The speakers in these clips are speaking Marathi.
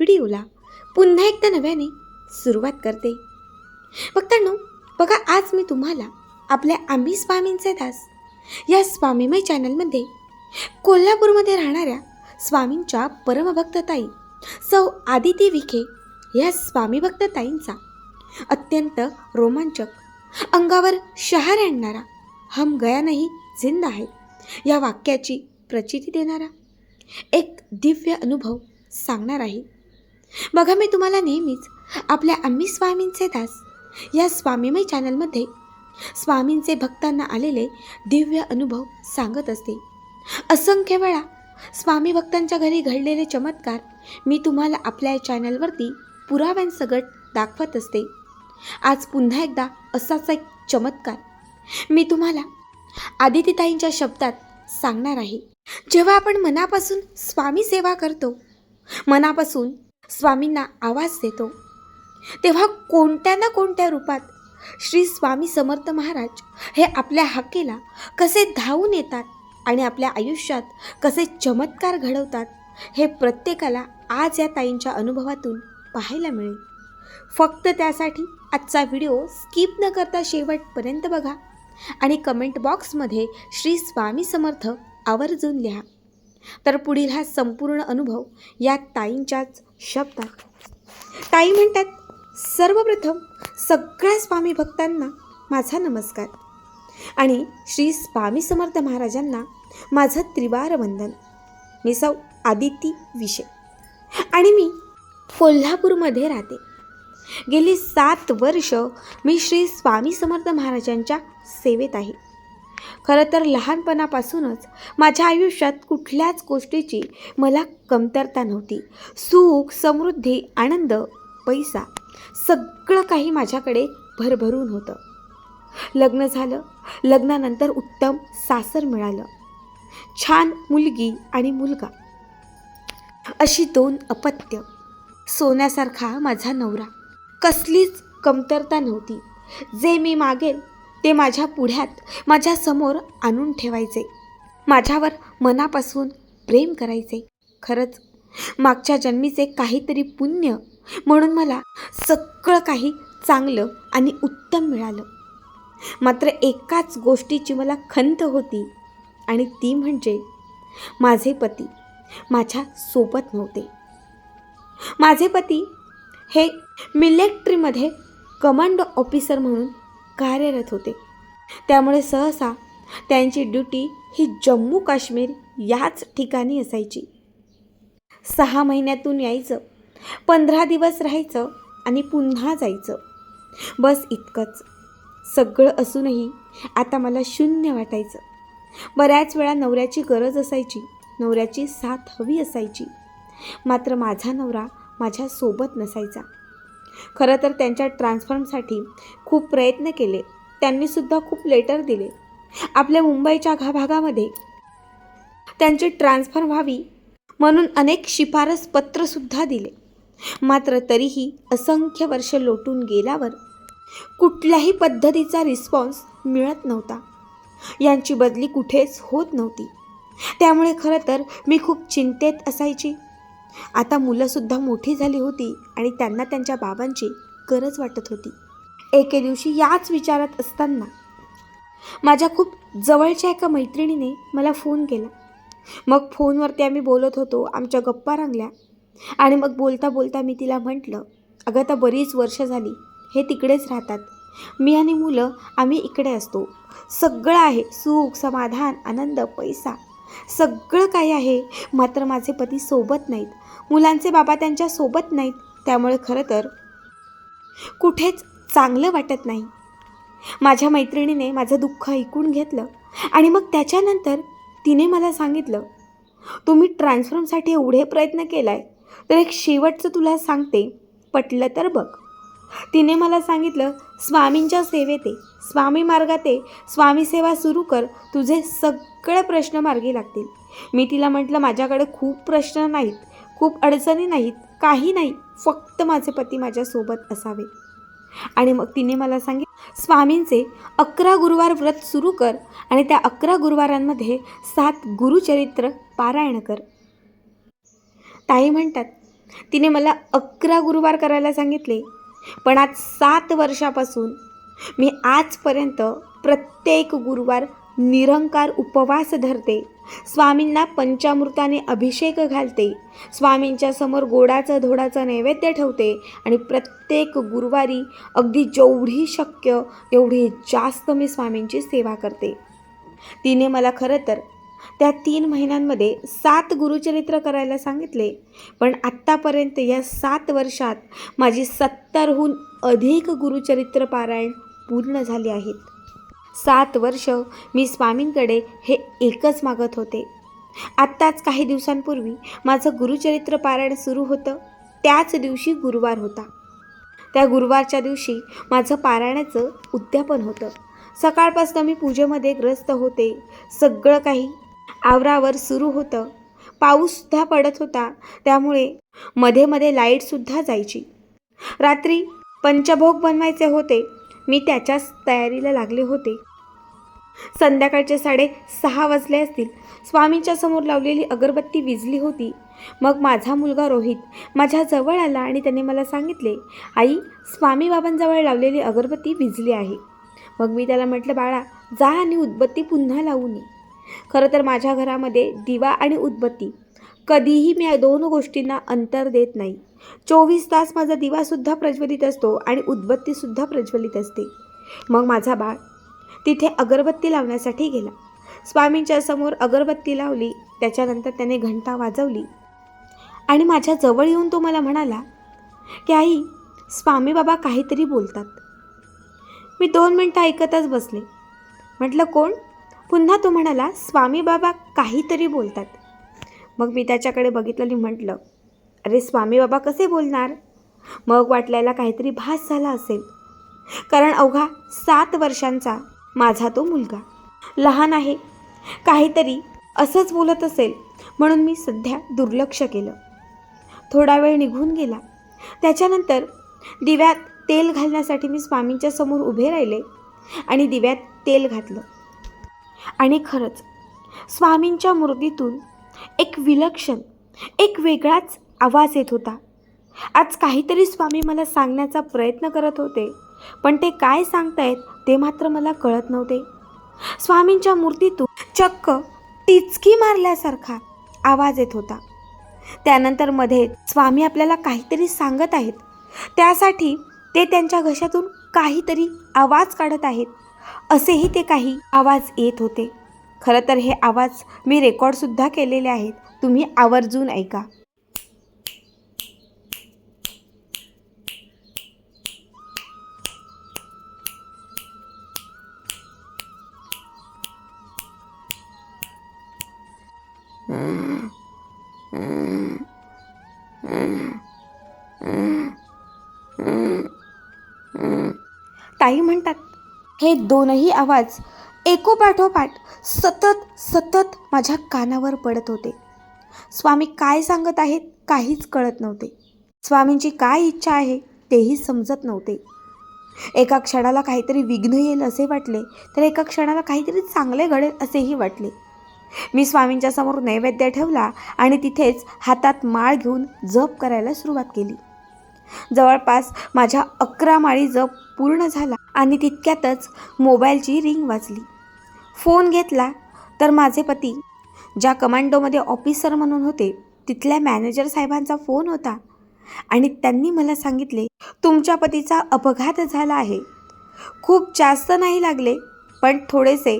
व्हिडिओला पुन्हा एकदा नव्याने सुरुवात करते. बघतानो बघा आज मी तुम्हाला आपल्या आम्ही स्वामींचे दास या स्वामीमय चॅनलमध्ये कोल्हापूरमध्ये राहणाऱ्या स्वामींच्या परमभक्तताई सौ आदिती विखे या स्वामी अत्यंत रोमांचक अंगावर शहार आणणारा हम गया नाही जिंदा आहे या वाक्याची प्रचिती देणारा एक दिव्य अनुभव सांगणार आहे. बघा मी तुम्हाला नेहमीच आपल्या आम्ही स्वामींचे दास. या स्वामीमय चॅनलमध्ये स्वामींचे भक्तांना आलेले दिव्य अनुभव सांगत असते. असंख्य वेळा स्वामी भक्तांच्या घरी घडलेले चमत्कार मी तुम्हाला आपल्या चॅनलवरती पुराव्यांसकट दाखवत असते. आज पुन्हा एकदा असाच एक चमत्कार मी तुम्हाला आदितीताईंच्या शब्दात सांगणार आहे. जेव्हा आपण मनापासून स्वामी सेवा करतो मनापासून स्वामींना आवाज देतो. तेव्हा कोणत्या ना कोणत्या रूपात श्री स्वामी समर्थ महाराज हे आपल्या हाकेला कसे धावून येतात आणि आपल्या आयुष्यात कसे चमत्कार घडवतात हे प्रत्येकाला आज या ताईंच्या अनुभवातून पाहायला मिळेल. फक्त त्यासाठी आजचा व्हिडिओ स्किप न करता शेवटपर्यंत बघा आणि कमेंट बॉक्समध्ये श्री स्वामी समर्थ आवर्जून लिहा. तर पुढील हा संपूर्ण अनुभव या ताईंच्याच शब्दात ताई म्हणतात सर्वप्रथम सगळ्या स्वामी भक्तांना माझा नमस्कार आणि श्री स्वामी समर्थ महाराजांना माझं त्रिवार वंदन. मी सौ आदिती विषय. आणि मी कोल्हापूरमध्ये राहते. गेली सात वर्ष मी श्री स्वामी समर्थ महाराजांच्या सेवेत आहे. खरं तर लहानपणापासूनच माझ्या आयुष्यात कुठल्याच गोष्टीची मला कमतरता नव्हती. सुख समृद्धी आनंद पैसा सगळं काही माझ्याकडे भरभरून होतं. लग्न झालं. लग्नानंतर उत्तम सासर मिळालं. छान मुलगी आणि मुलगा. अशी दोन अपत्य. सोन्यासारखा माझा नवरा. कसलीच कमतरता नव्हती. जे मी मागेल ते माझ्या पुढ्यात माझ्यासमोर आणून ठेवायचे. माझ्यावर मनापासून प्रेम करायचे. खरंच मागच्या जन्मीचे काहीतरी पुण्य म्हणून मला सगळं काही चांगलं आणि उत्तम मिळालं. मात्र एकाच गोष्टीची मला खंत होती आणि ती म्हणजे माझे पती माझ्या सोबत नव्हते. माझे पती हे मिलेक्ट्रीमध्ये कमांडो ऑफिसर म्हणून कार्यरत होते. त्यामुळे सहसा त्यांची ड्युटी ही जम्मू काश्मीर याच ठिकाणी असायची. सहा महिन्यातून यायचं पंधरा दिवस राहायचं आणि पुन्हा जायचं. बस इतकंच. सगळं असूनही आता मला शून्य वाटायचं. बऱ्याच वेळा नवऱ्याची गरज असायची नवऱ्याची साथ हवी असायची. मात्र माझा नवरा माझ्यासोबत नसायचा. खरं तर त्यांच्या ट्रान्सफॉर्मसाठी खूप प्रयत्न केले. त्यांनीसुद्धा खूप लेटर दिले. आपल्या मुंबईच्या घा भागामध्ये त्यांची ट्रान्सफर व्हावी म्हणून अनेक शिफारस पत्रसुद्धा दिले. मात्र तरीही असंख्य वर्ष लोटून गेल्यावर कुठल्याही पद्धतीचा रिस्पॉन्स मिळत नव्हता. यांची बदली कुठेच होत नव्हती. त्यामुळे खरं तर मी खूप चिंतेत असायची. आता मुलंसुद्धा मोठी झाली होती आणि त्यांना त्यांच्या बाबांची गरज वाटत होती. एके दिवशी याच विचारात असताना माझ्या खूप जवळच्या एका मैत्रिणीने मला फोन केला. मग फोनवरती आम्ही बोलत होतो आमच्या गप्पा रंगल्या आणि मग बोलता बोलता मी तिला म्हटलं अगं आता बरीच वर्ष झाली हे तिकडेच राहतात. मी आणि मुलं आम्ही इकडे असतो. सगळं आहे सुख समाधान आनंद पैसा. सगळं काही आहे. मात्र माझे पती सोबत नाहीत. मुलांचे बाबा त्यांच्यासोबत नाहीत. त्यामुळे खरं तर कुठेच चांगलं वाटत नाही. माझ्या मैत्रिणीने माझं दुःख ऐकून घेतलं आणि मग त्याच्यानंतर तिने मला सांगितलं तुम्ही ट्रान्सफॉर्मसाठी एवढे प्रयत्न केला आहे तर एक शेवटचं तुला सांगते. पटलं तर बघ. तिने मला सांगितलं स्वामींच्या सेवेत आहे स्वामी मार्गात आहे स्वामी सेवा सुरू कर तुझे सगळे प्रश्न मार्गी लागतील. मी तिला म्हटलं माझ्याकडे खूप प्रश्न नाहीत खूप अडचणी नाहीत काही नाही फक्त माझे पती माझ्यासोबत असावे. आणि मग तिने मला सांगितलं स्वामींचे अकरा गुरुवार व्रत सुरू कर आणि त्या अकरा गुरुवारांमध्ये सात गुरुचरित्र पारायण कर. ताई म्हणतात तिने मला अकरा गुरुवार करायला सांगितले पण आज सात वर्षापासून मी आजपर्यंत प्रत्येक गुरुवार निरंकार उपवास धरते. स्वामींना पंचामृताने अभिषेक घालते. स्वामींच्या समोर गोडाचं धोडाचं नैवेद्य ठेवते आणि प्रत्येक गुरुवारी अगदी जेवढी शक्य एवढी जास्त मी स्वामींची सेवा करते. तिने मला खरं तर त्या तीन महिन्यांमध्ये सात गुरुचरित्र करायला सांगितले. पण आत्तापर्यंत या सात वर्षात माझी सत्तरहून अधिक गुरुचरित्र पारायण पूर्ण झाली आहेत. सात वर्ष मी स्वामींकडे हे एकच मागत होते. आत्ताच काही दिवसांपूर्वी माझं गुरुचरित्र पारायण सुरू होतं. त्याच दिवशी गुरुवार होता. त्या गुरुवारच्या दिवशी माझं पारायणाचं उद्यापन होतं. सकाळपासून मी पूजेमध्ये ग्रस्त होते. सगळं काही आवरावर सुरू होतं. पाऊससुद्धा पडत होता. त्यामुळे मध्ये मध्ये लाईटसुद्धा जायची. रात्री पंचभोग बनवायचे होते. मी त्याच्याच तयारीला लागले होते. संध्याकाळचे साडे सहा वाजले असतील. स्वामींच्या समोर लावलेली अगरबत्ती विजली होती. मग माझा मुलगा रोहित माझ्या जवळ आला आणि त्याने मला सांगितले आई स्वामी बाबांजवळ लावलेली अगरबत्ती विजली आहे. मग मी त्याला म्हटलं बाळा जा आणि उदबत्ती पुन्हा लावून ये. खरं तर माझ्या घरामध्ये दिवा आणि उदबत्ती. कधीही मी या दोन गोष्टींना अंतर देत नाही. चोवीस तास माझा दिवासुद्धा प्रज्वलित असतो आणि उदबत्तीसुद्धा प्रज्वलित असते. मग माझा बाळ तिथे अगरबत्ती लावण्यासाठी गेला. स्वामींच्या समोर अगरबत्ती लावली त्याच्यानंतर त्याने घंटा वाजवली. आणि माझ्या जवळ येऊन तो मला म्हणाला की आई स्वामी बाबा काहीतरी बोलतात. मी दोन मिनटं ऐकतच बसले. म्हटलं कोण? पुन्हा तो म्हणाला स्वामी बाबा काहीतरी बोलतात. मग मी त्याच्याकडे बघितलं आणि म्हटलं अरे स्वामी बाबा कसे बोलणार? मग वाटल्याला काहीतरी भास झाला असेल. कारण अवघा सात वर्षांचा माझा तो मुलगा. लहान आहे. काहीतरी असंच बोलत असेल म्हणून मी सध्या दुर्लक्ष केलं. थोडा वेळ निघून गेला. त्याच्यानंतर दिव्यात तेल घालण्यासाठी मी स्वामींच्या समोर उभे राहिले आणि दिव्यात तेल घातलं. आणि खरंच स्वामींच्या मूर्तीतून एक विलक्षण एक वेगळाच आवाज येत होता. आज काहीतरी स्वामी मला सांगण्याचा प्रयत्न करत होते पण ते काय सांगतायत ते मात्र मला कळत नव्हते. स्वामींच्या मूर्तीतून चक्क टिचकी मारल्यासारखा आवाज येत होता. त्यानंतरमध्ये स्वामी आपल्याला काहीतरी सांगत आहेत. त्यासाठी ते त्यांच्या घशातून काहीतरी आवाज काढत आहेत. असेही ते काही आवाज येत होते. खरं तर हे आवाज मी रेकॉर्डसुद्धा केलेले आहेत. तुम्ही आवर्जून ऐका. ताई म्हणतात हे दोनही आवाज एकोपाठोपाठ सतत सतत माझ्या कानावर पडत होते. स्वामी काय सांगत आहेत काहीच कळत नव्हते. स्वामींची काय इच्छा आहे तेही समजत नव्हते. एका क्षणाला काहीतरी विघ्न येईल असे वाटले तर एका क्षणाला काहीतरी चांगले घडेल असेही वाटले. मी स्वामींच्या समोर नैवेद्य ठेवला आणि तिथेच हातात माळ घेऊन जप करायला सुरुवात केली. जवळपास माझ्या अकरा माळी जप पूर्ण झाला आणि तितक्यातच मोबाईलची रिंग वाजली. फोन घेतला तर माझे पती ज्या कमांडोमध्ये ऑफिसर म्हणून होते तिथल्या मॅनेजर साहेबांचा फोन होता आणि त्यांनी मला सांगितले तुमच्या पतीचा अपघात झाला आहे. खूप जास्त नाही लागले पण थोडेसे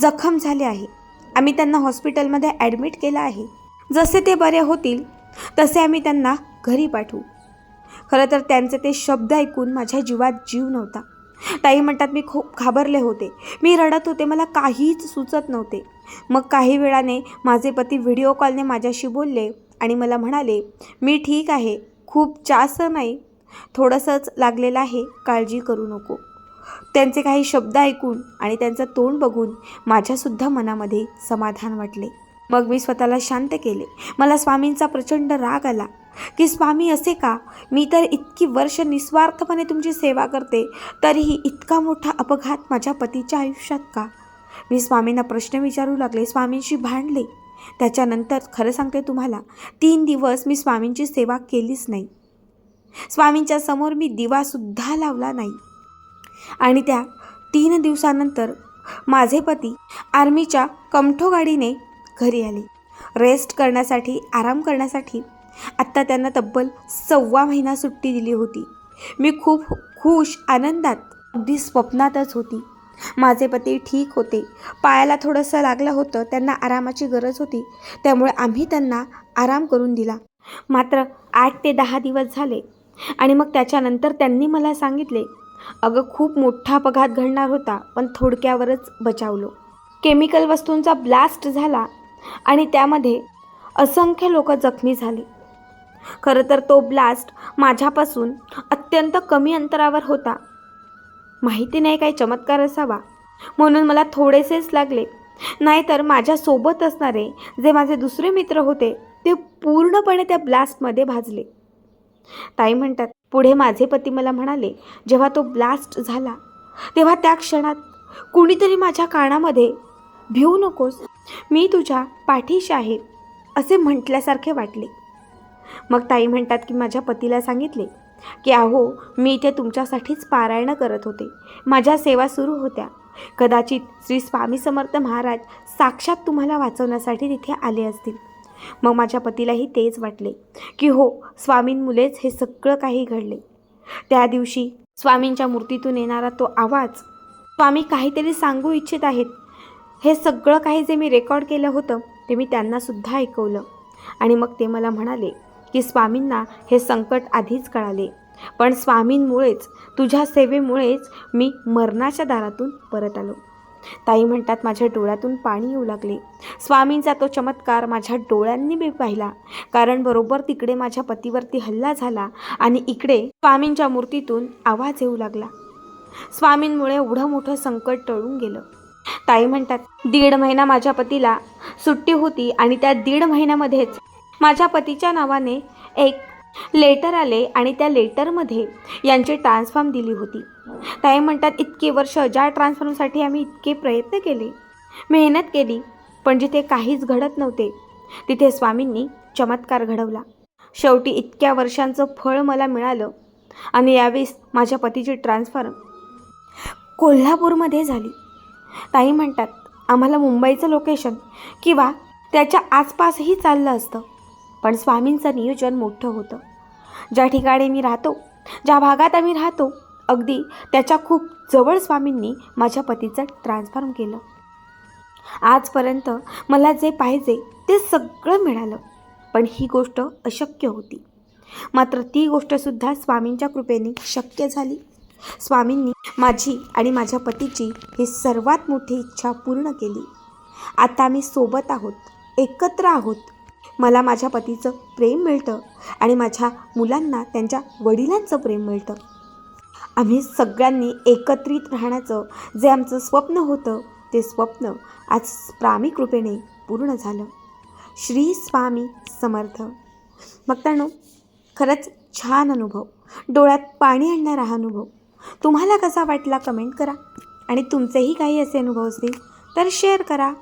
जखम झाले आहे. आम्ही त्यांना हॉस्पिटलमध्ये ॲडमिट केलं आहे. जसे ते बरे होतील तसे आम्ही त्यांना घरी पाठवू. खरं तर त्यांचे ते शब्द ऐकून माझ्या जीवात जीव नव्हता. ताई म्हणतात मी खूप घाबरले होते. मी रडत होते. मला काहीच सुचत नव्हते. मग काही वेळाने माझे पती व्हिडिओ कॉलने माझ्याशी बोलले आणि मला म्हणाले मी ठीक आहे. खूप जास्त नाही. थोडंसंच लागलेलं आहे. काळजी करू नको. त्यांचे काही शब्द ऐकून आणि त्यांचं तोंड बघून माझ्यासुद्धा मनामध्ये समाधान वाटले. मग मी स्वतःला शांत केले. मला स्वामींचा प्रचंड राग आला. की स्वामी असे का? मी तर इतकी वर्ष निस्वार्थपणे तुमची सेवा करते तरीही इतका मोठा अपघात माझ्या पतीच्या आयुष्यात का? मी स्वामींना प्रश्न विचारू लागले स्वामींशी भांडले. त्याच्यानंतर खरं सांगते तुम्हाला तीन दिवस मी स्वामींची सेवा केलीच नाही. स्वामींच्या समोर मी दिवासुद्धा लावला नाही. आणि त्या तीन दिवसानंतर माझे पती आर्मीच्या कमठो गाडीने घरी आले. रेस्ट करण्यासाठी आराम करण्यासाठी आत्ता त्यांना तब्बल सव्वा महिना सुट्टी दिली होती. मी खूप खुश आनंदात अगदी स्वप्नातच होती. माझे पती ठीक होते. पायाला थोडंसं लागलं होतं त्यांना आरामाची गरज होती. त्यामुळे आम्ही त्यांना आराम करून दिला. मात्र आठ ते दहा दिवस झाले आणि मग त्याच्यानंतर त्यांनी मला सांगितले अगं खूप मोठा अपघात घडणार होता पण थोडक्यावरच बचावलो. केमिकल वस्तूंचा ब्लास्ट झाला आणि त्यामध्ये असंख्य लोक जखमी झाले. खरं तर तो ब्लास्ट माझ्यापासून अत्यंत कमी अंतरावर होता. माहिती नाही काही चमत्कार असावा. म्हणून मला थोडेसेच लागले. नाहीतर माझ्यासोबत असणारे जे माझे दुसरे मित्र होते ते पूर्णपणे त्या ब्लास्टमध्ये भाजले. ताई म्हणतात पुढे माझे पती मला म्हणाले जेव्हा तो ब्लास्ट झाला तेव्हा त्या क्षणात कुणीतरी माझ्या कानामध्ये भिवू नकोस मी तुझ्या पाठीशी आहे असे म्हटल्यासारखे वाटले. मग ताई म्हणतात की माझ्या पतीला सांगितले की अहो मी इथे तुमच्यासाठीच पारायणं करत होते. माझ्या सेवा सुरू होत्या. कदाचित श्री स्वामी समर्थ महाराज साक्षात तुम्हाला वाचवण्यासाठी तिथे आले असतील. मग माझ्या पतीलाही तेच वाटले की हो स्वामींमुळेच हे सगळं काही घडले. त्या दिवशी स्वामींच्या मूर्तीतून येणारा तो आवाज स्वामी काहीतरी सांगू इच्छित आहेत. हे सगळं काही जे मी रेकॉर्ड केलं होतं ते मी त्यांनासुद्धा ऐकवलं. आणि मग ते मला म्हणाले की स्वामींना हे संकट आधीच कळाले. पण स्वामींमुळेच तुझ्या सेवेमुळेच मी मरणाच्या दारातून परत आलो. ताई म्हणतात माझ्या डोळ्यातून पाणी येऊ लागले. स्वामींचा तो चमत्कार माझ्या डोळ्यांनी मी पाहिला. कारण बरोबर तिकडे माझ्या पतीवरती हल्ला झाला आणि इकडे स्वामींच्या मूर्तीतून आवाज येऊ लागला. स्वामींमुळे एवढं मोठं संकट टळून गेलं. ताई म्हणतात दीड महिना माझ्या पतीला सुट्टी होती आणि त्या दीड महिन्यामध्येच माझ्या पतीच्या नावाने एक लेटर आले आणि त्या लेटरमध्ये यांची ट्रान्सफॉर्म दिली होती. ताई म्हणतात इतके वर्ष ज्या ट्रान्सफॉर्मसाठी आम्ही इतके प्रयत्न केले मेहनत केली पण जिथे काहीच घडत नव्हते तिथे स्वामींनी चमत्कार घडवला. शेवटी इतक्या वर्षांचं फळ मला मिळालं आणि यावेळेस माझ्या पतीची ट्रान्सफॉर्म कोल्हापूरमध्ये झाली. ताई म्हणतात आम्हाला मुंबईचं लोकेशन किंवा त्याच्या आसपासही चाललं असतं. पण स्वामींचं नियोजन मोठं होतं. ज्या ठिकाणी मी राहतो ज्या भागात आम्ही राहतो अगदी त्याच्या खूप जवळ स्वामींनी माझ्या पतीचं ट्रान्सफॉर्म केलं. आजपर्यंत मला जे पाहिजे ते सगळं मिळालं पण ही गोष्ट अशक्य होती. मात्र ती गोष्टसुद्धा स्वामींच्या कृपेने शक्य झाली. स्वामींनी माझी आणि माझ्या पतीची ही सर्वात मोठी इच्छा पूर्ण केली. आता आम्ही सोबत आहोत एकत्र आहोत मला माझ्या पतीचं प्रेम मिळतं आणि माझ्या मुलांना त्यांच्या वडिलांचं प्रेम मिळतं. आम्ही सगळ्यांनी एकत्रित राहण्याचं जे आमचं स्वप्न होतं ते स्वप्न आज स्वामी कृपेने पूर्ण झालं. श्री स्वामी समर्थ. भक्तांनो खरंच छान अनुभव. डोळ्यात पाणी आणणारा हा अनुभव. तुम्हाला कसा वाटला कमेंट करा आणि तुमचेही काही असे अनुभव असतील तर शेअर करा.